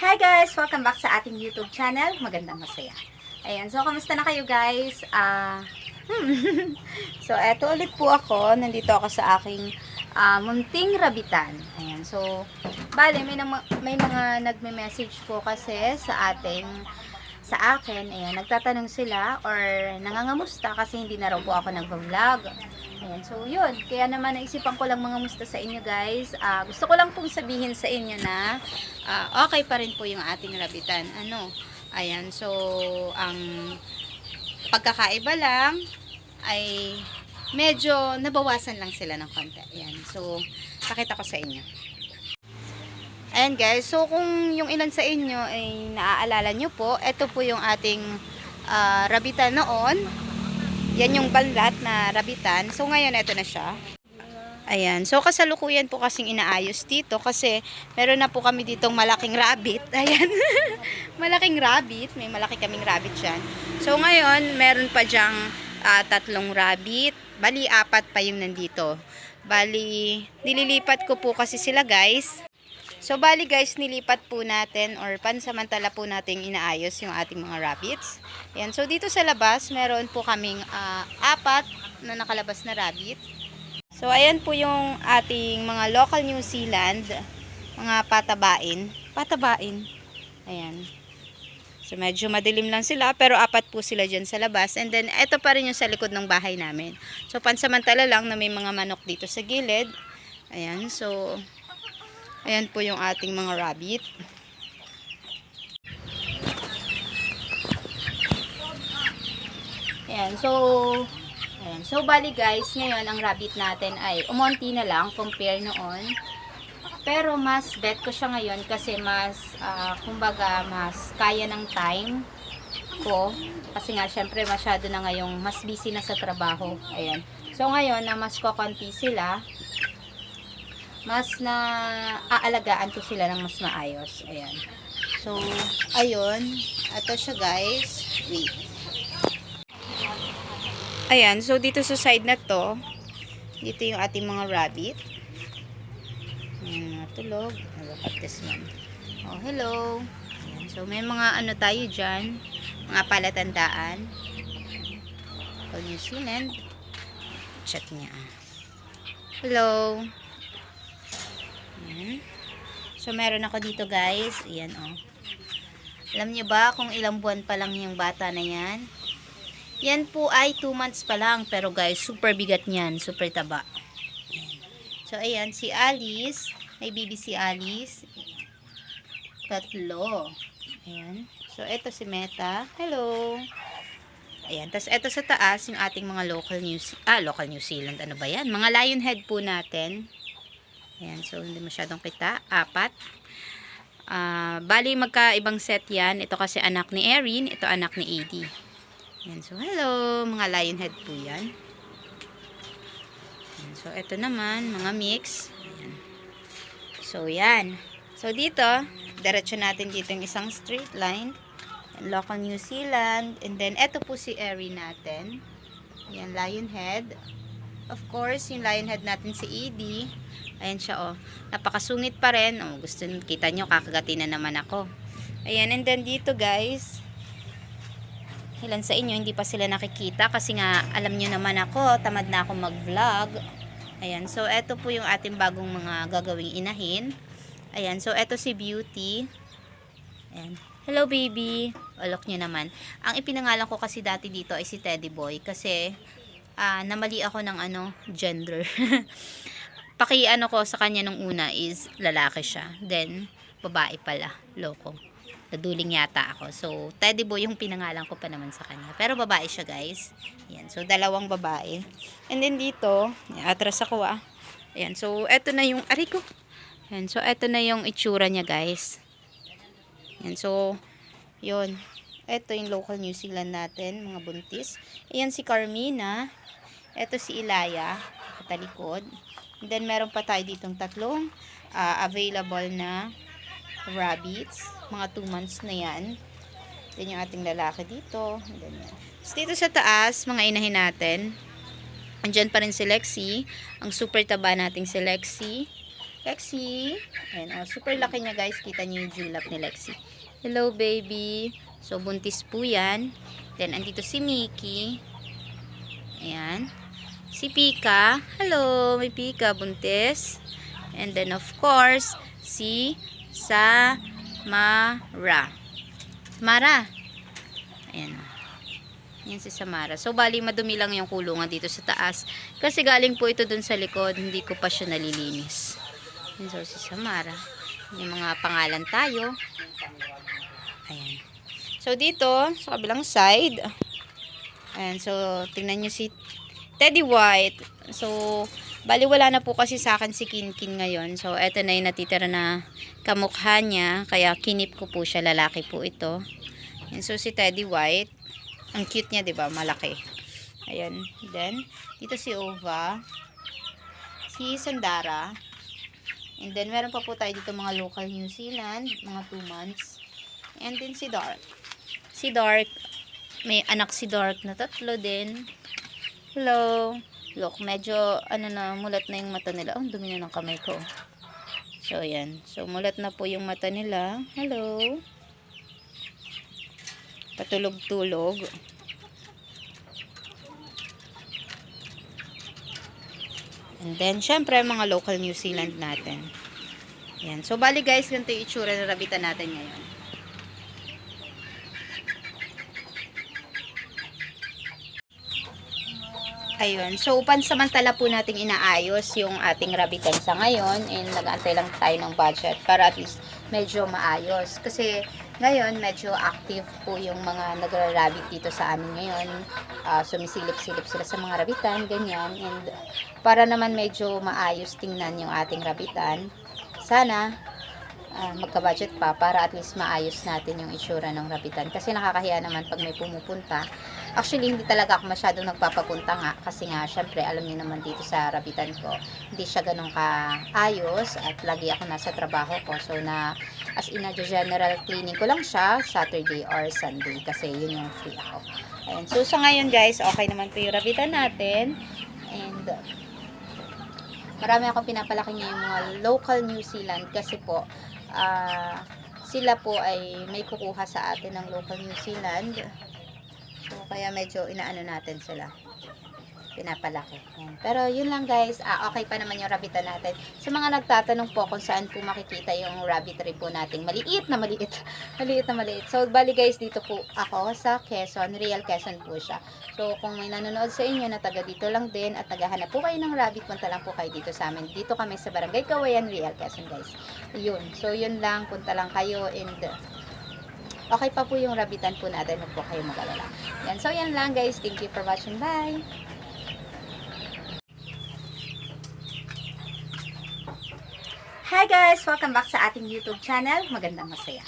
Hi guys! Welcome back sa ating YouTube channel. Magandang masaya. Ayan, so kamusta na kayo guys? Ah, hmm. so eto ulit po ako. Nandito ako sa aking ah, munting rabitan. Ayan, so bale may, may mga nagme-message po kasi sa ating sa akin, ayan, nagtatanong sila or nangangamusta kasi hindi na raw po ako nagvo-vlog. Ayan, so yun. Kaya naman naisipan ko lang mga musta sa inyo guys. Ah, gusto ko lang pong sabihin sa inyo na ah, okay pa rin po yung ating rabitan. Ano? Ayan, so ang pagkakaiba lang ay medyo nabawasan lang sila ng konti. Ayan, so pakita ko sa inyo. Ayan guys, so kung yung ilan sa inyo ay naaalala nyo po, ito po yung ating ah, rabitan noon. Yan yung banlat na rabitan. So ngayon, ito na siya. Ayan. So kasalukuyan po kasing inaayos dito kasi meron na po kami ditong malaking rabbit. Ayan. malaking rabbit. May malaki kaming rabbit dyan. So ngayon, meron pa dyang ah, tatlong rabbit. Bali, apat pa yung nandito. Bali, nililipat ko po kasi sila guys. So, bali guys, nilipat po natin or pansamantala po nating inaayos yung ating mga rabbits. Ayan, so dito sa labas, meron po kaming ah, apat na nakalabas na rabbit. So, ayan po yung ating mga local New Zealand, mga patabain. Patabain. Ayan. So, medyo madilim lang sila, pero apat po sila dyan sa labas. And then, ito pa rin yung sa likod ng bahay namin. So, pansamantala lang na may mga manok dito sa gilid. Ayan, so, Ayan po yung ating mga rabbit. Ayan, so, ayan. So, bali guys, ngayon ang rabbit natin ay umonti na lang compare noon. Pero mas bet ko siya ngayon kasi mas, ah, kumbaga, mas kaya ng time ko. Kasi nga, syempre, masyado na ngayong mas busy na sa trabaho. Ayan. So, ngayon, na mas kokonti sila, mas na aalagaan ko sila ng mas maayos. Ayan. So, ayun. Ito siya guys. Wait. Ayan. So, dito sa side na to, dito yung ating mga rabbit. Ayan, mga tulog. Look at this one. Oh, hello. Ayan. So, may mga ano tayo dyan. Mga palatandaan. Oh, New Zealand. Chat niya. Hello. So, meron ako dito guys. Ayan, oh. Alam niyo ba kung ilang buwan pa lang yung bata na yan? Yan po ay 2 months pa lang. Pero guys, super bigat niyan. Super taba. So, ayan. Si Alice. May baby si Alice. Tatlo. Ayan. So, eto si Meta. Hello. Ayan. Tapos, eto sa taas, yung ating mga local New, ah, local New Zealand. Ano ba yan? Mga lion head po natin. Ayan, so hindi masyadong kita. Apat. Ah, bali magkaibang set yan. Ito kasi anak ni Erin, ito anak ni Edie. Ayan, so hello, mga lion head po yan. Ayan, so ito naman, mga mix. Ayan. So yan. So dito, diretso natin dito yung isang straight line. Local New Zealand. And then, ito po si Erin natin. Ayan, lion head. Of course, yung lion head natin si Edie. Ayan siya, oh. Napakasungit pa rin. Oh, gusto nyo, kita nyo, kakagatin na naman ako. Ayan, and then dito, guys. Ilan sa inyo, hindi pa sila nakikita. Kasi nga, alam nyo naman ako, tamad na ako mag-vlog. Ayan, so, eto po yung ating bagong mga gagawing inahin. Ayan, so, eto si Beauty. Ayan. Hello, baby. O, look nyo naman. Ang ipinangalan ko kasi dati dito ay si Teddy Boy. Kasi, ah, namali ako ng ano, gender. paki ano ko sa kanya nung una is lalaki siya. Then, babae pala. Loko. Naduling yata ako. So, Teddy Boy yung pinangalan ko pa naman sa kanya. Pero babae siya, guys. Yan. So, dalawang babae. And then dito, atras ako ah. Ayan. So, eto na yung, ari ko. Ayan. So, eto na yung itsura niya, guys. Ayan. So, yun. Eto yung local New Zealand natin, mga buntis. Ayan si Carmina. Eto si Ilaya, katalikod. Then, meron pa tayo ditong tatlong ah, available na rabbits. Mga 2 months na yan. Then, yung ating lalaki dito. And then, yan. So, dito sa taas, mga inahin natin. Andyan pa rin si Lexi. Ang super taba nating si Lexi. Lexi. Ayan, oh, super laki niya guys. Kita niyo yung julep ni Lexi. Hello, baby. So, buntis po yan. Then, andito si Mickey. Ayan. Si Pika. Hello, may Pika. Buntis. And then, of course, si Samara. Mara. Ayan. Yan si Samara. So, bali, madumi lang yung kulungan dito sa taas. Kasi galing po ito dun sa likod. Hindi ko pa siya nalilinis. Yan, so, si Samara. Yung mga pangalan tayo. Ayan. So, dito, sa kabilang side. Ayan, so, tingnan nyo si Teddy White. So, bali wala na po kasi sa akin si Kinkin ngayon. So, eto na yung natitira na kamukha niya. Kaya kinip ko po siya. Lalaki po ito. Ayan, so, si Teddy White. Ang cute niya, di ba? Malaki. Ayan. Then, dito si Ova. Si Sandara. And then, meron pa po tayo dito mga local New Zealand. Mga 2 months. And then, si Dark. Si Dark. May anak si Dark na tatlo din. Hello. Look, medyo, ano na, mulat na yung mata nila. Oh, dumi na ng kamay ko. So, ayan. So, mulat na po yung mata nila. Hello. Patulog-tulog. And then, syempre, mga local New Zealand natin. Ayan. So, bali guys, ganito yung itsura ng rabitan natin ngayon. Ayun. So, pansamantala po nating inaayos yung ating rabitan sa ngayon and nag-aantay lang tayo ng budget para at least medyo maayos. Kasi ngayon, medyo active po yung mga nagra-rabbit dito sa amin ngayon. Ah, sumisilip-silip sila sa mga rabitan, ganyan. And para naman medyo maayos tingnan yung ating rabitan, sana ah, magka-budget pa para at least maayos natin yung itsura ng rabitan. Kasi nakakahiya naman pag may pumupunta. Actually, hindi talaga ako masyadong nagpapapunta nga. Kasi nga, syempre, alam niyo naman dito sa rabitan ko, hindi siya ganun kaayos at lagi ako nasa trabaho ko. So, na as in a general cleaning ko lang siya Saturday or Sunday kasi yun yung free ako. Ayan. So, sa ngayon guys, okay naman po yung rabitan natin. And, marami akong pinapalaki niya mga local New Zealand kasi po, ah, sila po ay may kukuha sa atin ng local New Zealand. So, kaya medyo inaano natin sila. Pinapalaki. Ayan. Pero yun lang guys, ah, okay pa naman yung rabbitan natin. Sa mga nagtatanong po kung saan po makikita yung rabbitry po natin. Maliit na maliit. maliit na maliit. So, bali guys, dito po ako sa Quezon. Real Quezon po siya. So, kung may nanonood sa inyo na taga dito lang din at naghahanap po kayo ng rabbit, punta lang po kayo dito sa amin. Dito kami sa Barangay Kawayan, Real Quezon guys. Yun. So, yun lang. Punta lang kayo and okay pa po yung rabbitan po natin. Huwag po kayo mag-alala. Yan. So, yan lang guys. Thank you for watching. Bye! Hi guys! Welcome back sa ating YouTube channel. Magandang masaya.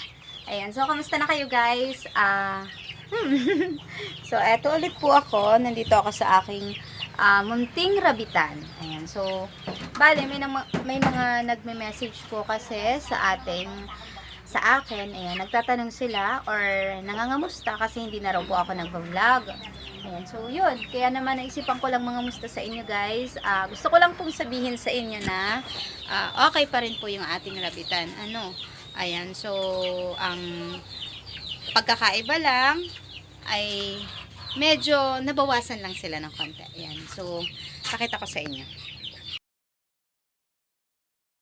Ayan. So, kamusta na kayo guys? Hmm. so, eto ulit po ako. Nandito ako sa aking ah, munting rabitan. Ayan. So, bale, may, may mga nagme-message po kasi sa ating sa akin, ayan, nagtatanong sila or nangangamusta kasi hindi na raw po ako nagvo-vlog. Ayan, so yun. Kaya naman naisipan ko lang mga musta sa inyo guys. Ah, gusto ko lang pong sabihin sa inyo na ah, okay pa rin po yung ating rabitan. Ano? Ayan, so ang pagkakaiba lang ay medyo nabawasan lang sila ng konti. Ayan, so pakita ko sa inyo.